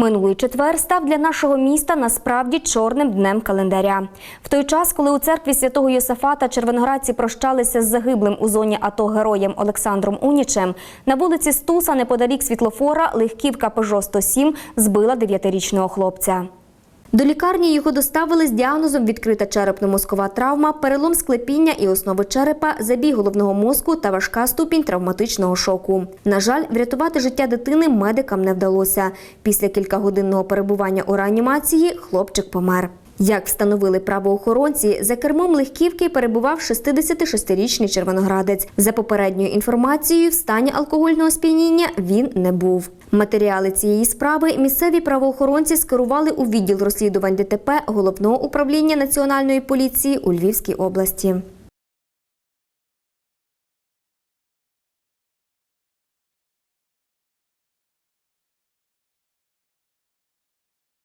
Минулий четвер став для нашого міста насправді чорним днем календаря. В той час, коли у церкві святого Йосафата червоноградці прощалися з загиблим у зоні АТО героєм Олександром Унічем, на вулиці Стуса неподалік світлофора легківка Пежо 107 збила дев'ятирічного хлопця. До лікарні його доставили з діагнозом відкрита черепно-мозкова травма, перелом склепіння і основи черепа, забій головного мозку та важка ступінь травматичного шоку. На жаль, врятувати життя дитини медикам не вдалося. Після кількагодинного перебування у реанімації хлопчик помер. Як встановили правоохоронці, за кермом легківки перебував 66-річний червоноградець. За попередньою інформацією, в стані алкогольного сп'яніння він не був. Матеріали цієї справи місцеві правоохоронці скерували у відділ розслідувань ДТП головного управління національної поліції у Львівській області.